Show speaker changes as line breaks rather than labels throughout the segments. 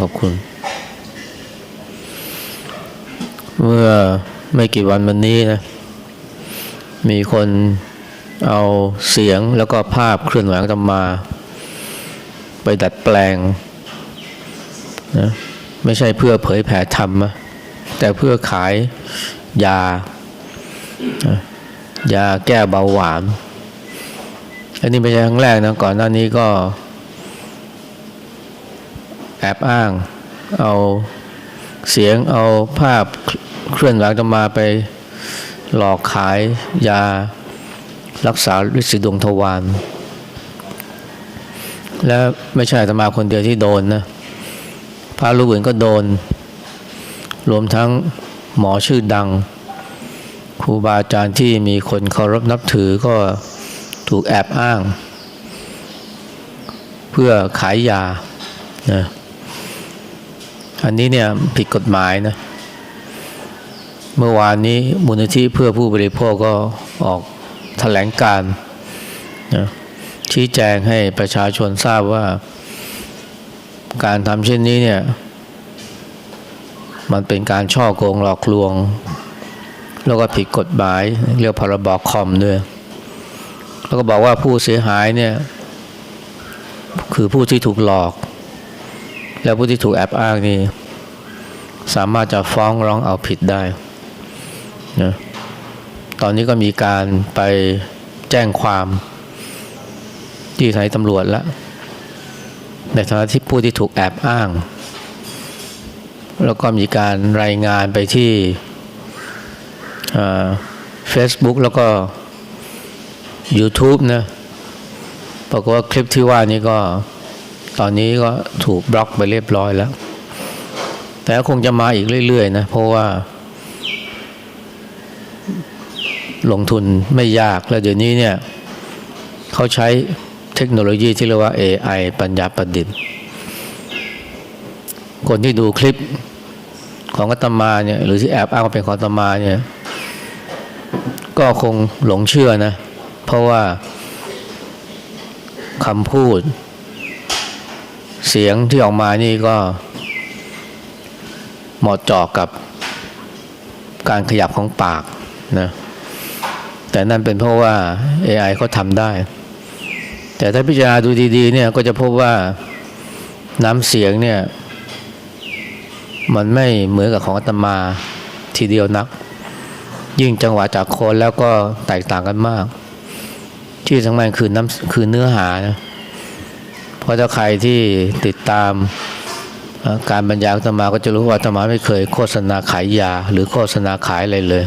ขอบคุณ เมื่อไม่กี่วันวันนี้นะ มีคนเอาเสียงแล้วก็ภาพเคลื่อนไหวของอาตมา ไปดัดแปลงนะไม่ใช่เพื่อเผยแผ่ธรรมนะแต่เพื่อขายยา ยาแก้เบาหวาน อันนี้ไม่ใช่ครั้งแรกนะ ก่อนหน้านี้ก็ แอบอ้าง เอาเสียงเอาภาพเคลื่อนไหวอาตมาไปหลอกขายยารักษาฤทธิ์ดวงทวารและไม่ใช่อาตมาคนเดียวที่โดนนะพระรูปอื่นก็โดน รวมทั้งหมอชื่อดังครูบาอาจารย์ที่มีคนเคารพนับถือก็ถูกแอบอ้าง เพื่อขายยานะ อันนี้เนี่ยผิดกฎหมายนะ เมื่อวานนี้มูลนิธิเพื่อผู้บริโภคก็ออกแถลงการนะชี้แจงให้ประชาชนทราบว่า การทำเช่นนี้เนี่ย มันเป็นการช่อโกงหลอกลวง แล้วก็ผิดกฎหมาย เรียกพรบคอมด้วย แล้วก็บอกว่าผู้เสียหายเนี่ย คือผู้ที่ถูกหลอก แล้วผู้ที่ถูกแอบอ้างนี่ สามารถจะฟ้องร้องเอาผิดได้นะตอนนี้ก็มีการไปแจ้งความที่สถานีตำรวจแล้ว ในฐานะที่ผู้ที่ถูกแอบอ้าง แล้วก็มีการรายงานไปที่เฟซบุ๊กแล้วก็ YouTube นะปรากฏว่าคลิปที่ว่านี้ก็ตอนนี้ก็ถูกบล็อกไปเรียบร้อยแล้ว แต่คงจะมาอีกเรื่อยๆนะเพราะว่า ลงทุนไม่ยากแล้วเดี๋ยวนี้เนี่ยเขาใช้เทคโนโลยีที่เรียกว่า AI ปัญญาประดิษฐ์ คนที่ดูคลิปของอาตมาเนี่ยหรือที่แอบอ้างว่าเป็นของอาตมาเนี่ยก็คงหลงเชื่อนะ เพราะว่าคำพูด เสียงที่ออกมานี่ก็ หมาะเจาะกับการขยับของปากนะแต่นั่นเป็นเพราะว่า AI เขาทำได้ แต่ถ้าพิจารณาดูดีๆเนี่ยก็จะพบว่าน้ำเสียงเนี่ย มันไม่เหมือนกับของอาตมาทีเดียวนัก ยิ่งจังหวะจากโคนแล้วก็แตกต่างกันมาก ที่สำคัญคือน้ำคือเนื้อหานะเพราะถ้าใครที่ติดตาม การบรรยายอาตมาก็จะรู้ว่าอาตมาไม่เคยโฆษณาขายยา หรือโฆษณาขายอะไรเลย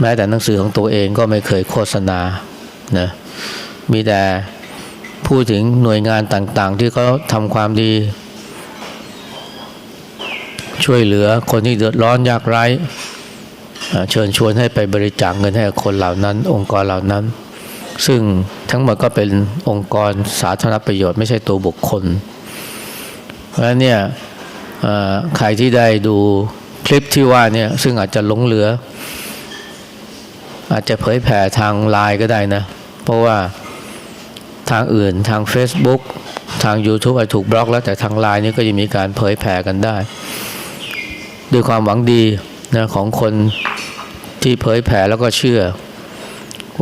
แม้แต่หนังสือของตัวเองก็ไม่เคยโฆษณานะมีแต่พูดถึงหน่วยงานต่างๆ ที่เขาทำความดี ช่วยเหลือคนที่เดือดร้อนยากไร้เชิญชวนให้ไปบริจาคเงินให้กับคนเหล่านั้น องค์กรเหล่านั้น ซึ่งทั้งหมดก็เป็นองค์กรสาธารณประโยชน์ไม่ใช่ตัวบุคคล เพราะฉะนั้นเนี่ยใครที่ได้ดูคลิปที่ว่าเนี่ยซึ่งอาจจะหลงเหลือ อาจจะเผยแผ่ทางไลน์ก็ได้นะ เพราะว่าทางอื่นทาง Facebook ทาง YouTube อาจถูกบล็อกแล้วแต่ทางไลน์นี่ก็ยังมีการเผยแผ่กันได้ ด้วยความหวังดีนะของคนที่เผยแผ่แล้วก็เชื่อ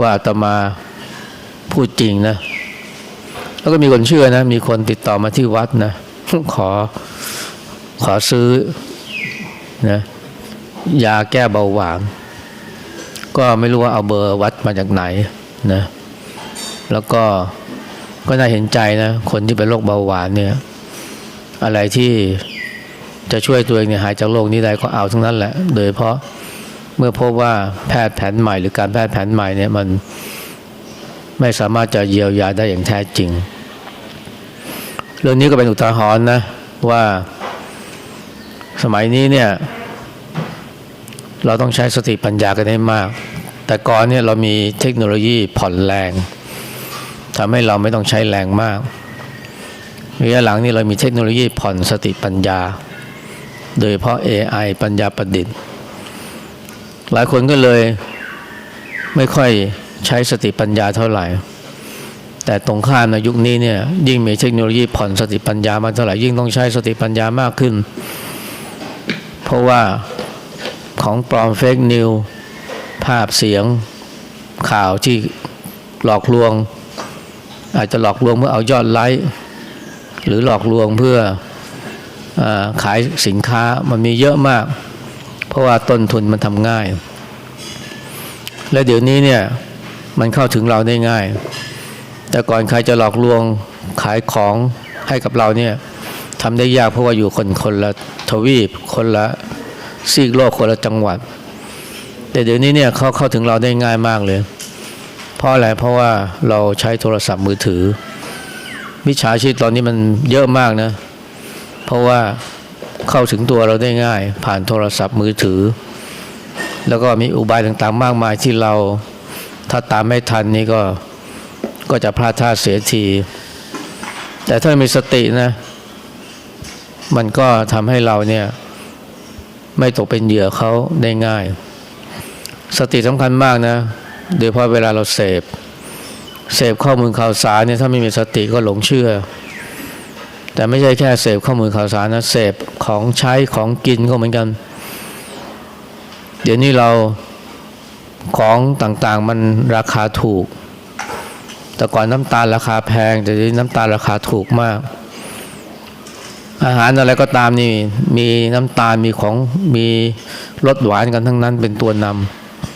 ว่าอาตมาพูดจริงนะ แล้วก็มีคนเชื่อนะ มีคนติดต่อมาที่วัดนะ ขอขอซื้อนะยาแก้เบาหวาน ก็ไม่รู้ว่าเอาเบอร์วัดมาจากไหนนะแล้วก็ก็น่าเห็นใจนะ คนที่เป็นโรคเบาหวานเนี่ย อะไรที่จะช่วยตัวเองเนี่ยหายจากโรคนี้ได้ก็เอาทั้งนั้นแหละ โดยเพราะเมื่อพบว่าแพทย์แผนใหม่ หรือการแพทย์แผนใหม่เนี่ยมันไม่สามารถจะเยียวยาได้อย่างแท้จริง เรื่องนี้ก็เป็นอุทาหรณ์นะว่าสมัยนี้เนี่ย เราต้องใช้สติปัญญากันให้มาก แต่ก่อนเนี่ยเรามีเทคโนโลยีผ่อนแรงทำให้เราไม่ต้องใช้แรงมากระยะหลังนี่เรามีเทคโนโลยีผ่อนสติปัญญา โดยเพราะ AI ปัญญาประดิษฐ์ หลายคนก็เลยไม่ค่อยใช้สติปัญญาเท่าไหร่ แต่ตรงข้ามในยุคนี้เนี่ยยิ่งมีเทคโนโลยีผ่อนสติปัญญามาเท่าไหร่ยิ่งต้องใช้สติปัญญามากขึ้น เพราะว่าของปลอมเฟกนิวภาพเสียงข่าวที่หลอกลวง อาจจะหลอกลวงเพื่อเอายอดไลค์หรือหลอกลวงเพื่ออขายสินค้ามันมีเยอะมาก เพราะว่าต้นทุนมันทำง่าย และเดี๋ยวนี้เนี่ยมันเข้าถึงเราได้ง่าย แต่ก่อนใครจะหลอกลวงขายของให้กับเราเนี่ยทำได้ยากเพราะว่าอยู่คนคนละทวีป คนละซีกโลกคนละจังหวัด แต่เดี๋ยวนี้เนี่ยเขาเข้าถึงเราได้ง่ายมากเลย เพราะอะไรเพราะว่าเราใช้โทรศัพท์มือถือมิจฉาชีพตอนนี้มันเยอะมากนะ เพราะว่าเข้าถึงตัวเราได้ง่าย ผ่านโทรศัพท์มือถือ แล้วก็มีอุบายต่างๆมากมายที่เรา ถ้าตามไม่ทันนี่ก็ ก็จะพลาดท่าเสียที แต่ถ้ามีสตินะ มันก็ทำให้เราเนี่ยไม่ตกเป็นเหยื่อเขาได้ง่าย สติสำคัญมากนะ โดยเฉพาะเวลาเราเสพ เสพข้อมูลข่าวสารเนี่ยถ้าไม่มีสติก็หลงเชื่อ แต่ไม่ใช่แค่เสพข้อมูลข่าวสารนะเสพของใช้ของกินก็เหมือนกัน เดี๋ยวนี้เราของต่างๆมันราคาถูก แต่ก่อนน้ำตาลราคาแพงแต่ทีนี้น้ำตาลราคาถูกมาก อาหารอะไรก็ตามนี่มีน้ำตาลมีของมีรสหวานกันทั้งนั้นเป็นตัวน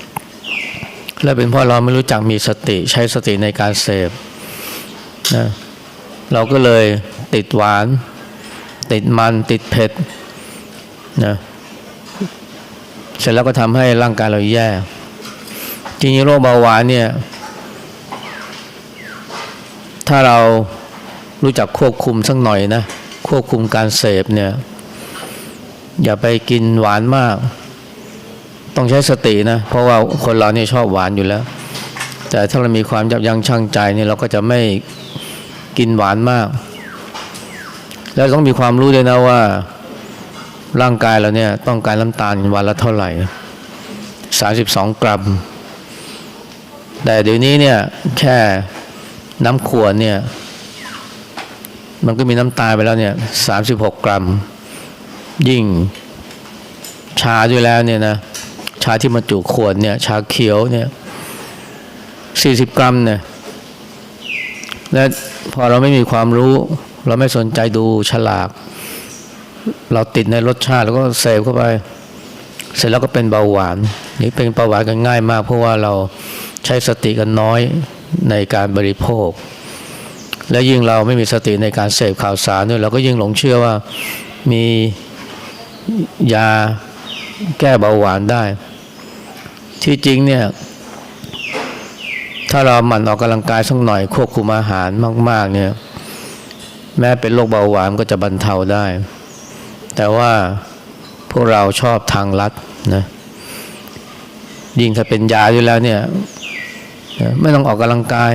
ำและเป็นเพราะเราไม่รู้จักมีสติใช้สติในการเสพนะเราก็เลยติดหวาน ติดมันติดเผ็ดนะเสร็จแล้วก็ทำให้ร่างกายเราแย่จริงๆโรคเบาหวานเนี่ย ถ้าเรารู้จักควบคุมสักหน่อยนะควบคุมการเสพเนี่ย อย่าไปกินหวานมาก ต้องใช้สตินะ เพราะว่าคนเราเนี่ยชอบหวานอยู่แล้ว แต่ถ้าเรามีความยับยั้งชั่งใจเนี่ยเราก็จะไม่กินหวานมาก แล้วต้องมีความรู้ด้วยนะว่าร่างกายเราเนี่ยต้องการน้ำตาลวันละเท่าไหร่32กรัม แต่เดี๋ยวนี้เนี่ยแค่ น้ำขวดเนี่ย มันก็มีน้ำตาลไปแล้วเนี่ย36กกรัม ยิ่งชาด้วยแล้วเนี่ยนะชาที่มาจุขวดเนี่ย ชาเขียวเนี่ย40กรัมเนี่ยและพอเราไม่มีความรู้ เราไม่สนใจดูฉลาก เราติดในรสชาติแล้วก็เสพเข้าไป เสร็จแล้วก็เป็นเบาหวาน นี่เป็นเบาหวานกันง่ายมาก เพราะว่าเราใช้สติกันน้อย ในการบริโภค และยิ่งเราไม่มีสติในการเสพข่าวสารด้วยเราก็ยิ่งหลงเชื่อว่ามียาแก้เบาหวานได้ ที่จริงเนี่ย ถ้าเราหมั่นออกกำลังกายสักหน่อยควบคุมอาหารมาก ๆ เนี่ย แม้เป็นโรคเบาหวานก็จะบรรเทาได้ แต่ว่าพวกเราชอบทางลัดนะยิ่งถ้าเป็นยาอยู่แล้วเนี่ย ไม่ต้องออกกำลังกาย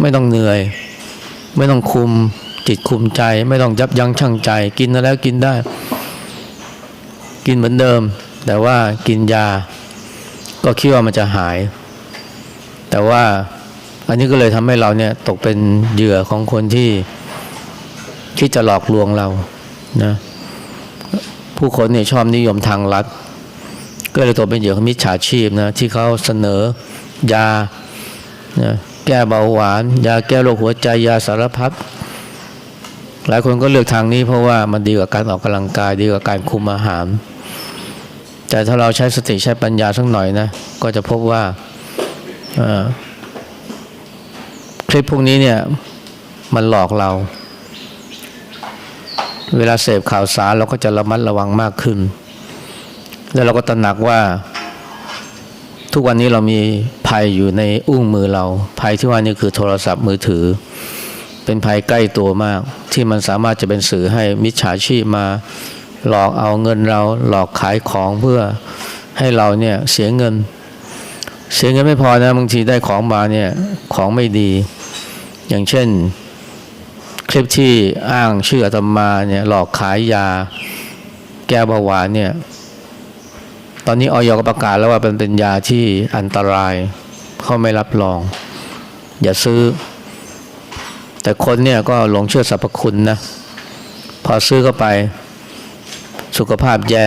ไม่ต้องเหนื่อย ไม่ต้องคุมจิตคุมใจ ไม่ต้องยับยั้งชั่งใจ กินแล้วกินได้ กินเหมือนเดิม แต่ว่ากินยา ก็คิดว่ามันจะหาย แต่ว่าอันนี้ก็เลยทำให้เราเนี่ยตกเป็นเหยื่อของคนที่ที่จะหลอกลวงเรานะผู้คนเนี่ยชอบนิยมทางลัดก็เลยตกเป็นเหยื่อของมิจฉาชีพนะที่เขาเสนอยา นะแก้เบาหวาน ยาแก้โรคหัวใจยาสารพัดหลายคนก็เลือกทางนี้เพราะว่ามันดีกว่าการออกกำลังกายดีกว่าการคุมอาหาร แต่ถ้าเราใช้สติใช้ปัญญาสักหน่อยนะ ก็จะพบว่าคลิปพวกนี้เนี่ยมันหลอกเรา เวลาเสพข่าวสารเราก็จะระมัดระวังมากขึ้น แล้วเราก็ตระหนักว่า ทุกวันนี้เรามีภัยอยู่ในอุ้งมือเรา ภัยที่ว่านี่คือโทรศัพท์มือถือ เป็นภัยใกล้ตัวมาก ที่มันสามารถจะเป็นสื่อให้มิจฉาชีพมาหลอกเอาเงินเราหลอกขายของเพื่อให้เราเนี่ยเสียเงิน เสียเงินไม่พอนะบางทีได้ของมาเนี่ยของไม่ดี อย่างเช่น คลิปที่อ้างชื่ออาตมาเนี่ยหลอกขายยาแก้เบาหวานเนี่ย ตอนนี้ออยก็ประกาศแล้วว่าเป็นเป็นยาที่อันตรายเขาไม่รับรอง อย่าซื้อ แต่คนเนี่ยก็หลงเชื่อสรรพคุณนะ พอซื้อเข้าไปสุขภาพแย่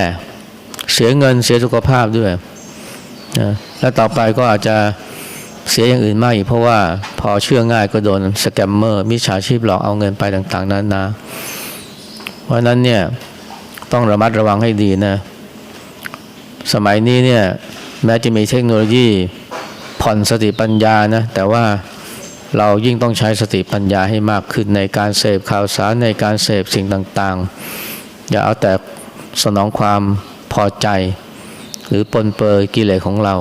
เสียเงินเสียสุขภาพด้วยนะแล้วต่อไปก็อาจจะเสียอย่างอื่นมากอีกเพราะว่าพอเชื่อง่ายก็โดนสแกมเมอร์มิจฉาชีพหลอกเอาเงินไปต่างๆนั้นนะ เพราะฉะนั้นเนี่ยต้องระมัดระวังให้ดีนะ สมัยนี้เนี่ยแม้จะมีเทคโนโลยีผ่อนสติปัญญานะแต่ว่าเรายิ่งต้องใช้สติปัญญาให้มากขึ้นในการเสพข่าวสารในการเสพสิ่งต่างๆ อย่าเอาแต่สนองความพอใจ หรือปนเปื้อกิเลสของเรา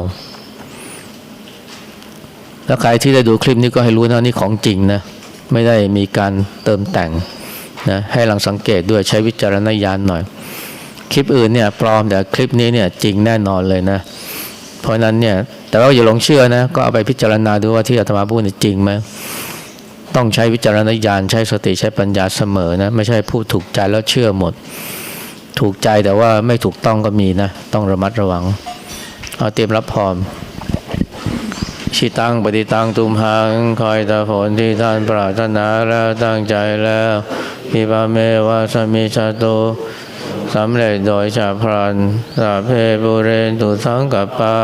แล้วใครที่ได้ดูคลิปนี้ก็ให้รู้นะนี่ของจริงนะไม่ได้มีการเติมแต่งนะให้ลังสังเกตด้วยใช้วิจารณญาณหน่อย คลิปอื่นเนี่ยปลอมแต่คลิปนี้เนี่ยจริงแน่นอนเลยนะ เพราะนั้นเนี่ยแต่ว่าอย่าหลงเชื่อนะก็เอาไปพิจารณาดูว่าที่อาตมาพูดนี่จริงไหมต้องใช้วิจารณญาณใช้สติใช้ปัญญาเสมอนะไม่ใช่พูดถูกใจแล้วเชื่อหมด ถูกใจแต่ว่าไม่ถูกต้องก็มีนะ ต้องระมัดระวัง เอาเตรียมรับพรอมชิตังปฏิตังตุมหังคอยตาผลที่ท่านปรารถนาแล้วตั้งใจแล้วพิบาเมวาสมิชาโต สำเร็จโดยฉับพลันสาเพบุเรนตุสังกับปา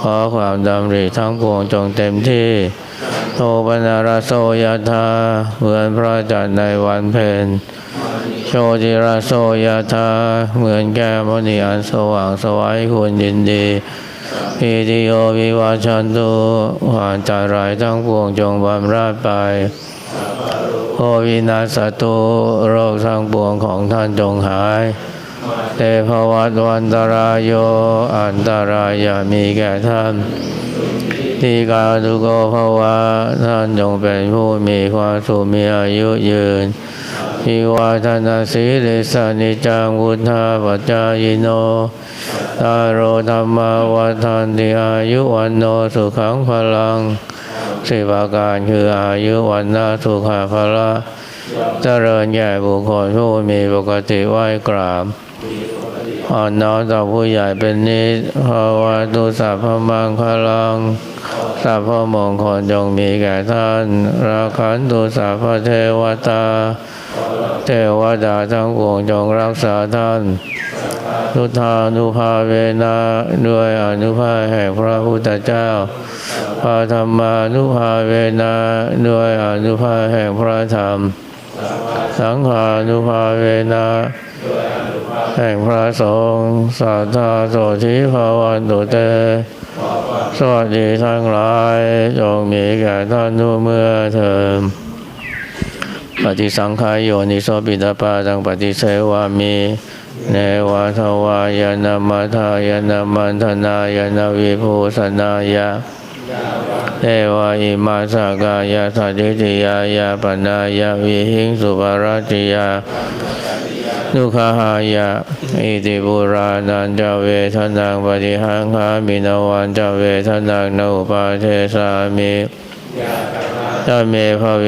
ขอความดำริทั้งปวงจงเต็มที่โทปนาราโสยธาเหมือนพระจันทร์ในวันเพ็ญโชติราโสยธาเหมือนแก้มณีอันสว่างสวัยควรยินดีพิติโยวิวาชันตุหวานจารายทั้งปวงจงบำราดไปโอวินาสตุโรคทั้งปวงของท่านจงหาย เตภวัตวันตรายโยอันตรายอย่ามีแก่ท่านทีกาตุโกภวะท่านจงเป็นผู้มีความสุขมีอายุยืนพิวาทนาสีลิสานิจังวุธาปัจจายโนตารโรธรรมาวัฏันติอายุวันโนสุขังพลังสิบประการคืออายุวันนาสุขาภละเจริญแก่บุคคลผู้มีปกติไหวกราบ อ่อนน้อมต่อผู้ใหญ่เป็นนิสภาวะตุสัพพมังคลังสัพพมงคลจงมีแก่ท่าน ราคันตุสัพพเทวตา เทวดาทั้งปวงจงรักษาท่านทุทานุภาเวนะด้วยอนุภาแห่งพระพุทธเจ้าพระธรรมานุภาเวนะด้วยอนุภาแห่งพระธรรม สังฆานุภาเวนะแห่งพระสงฆ์สัทธาโสธิภาวันตุเต สวัสดีทั้งหลายจงมีแก่ท่านทุกเมื่อเถิดปฏิสังขายโยนิโสปิตาปาตังปฏิเสวามีเนวะทวายนามัทายนามันธนายนาวิภูสนายะ เทวาอิมาสกายาสัจจิยายาปนายาวิหิงสุภารติยานุขหายะอิติบุรานันจเวทนังปฏิหังคามินวันจเวทนังนุปาเทสามิตเมภเว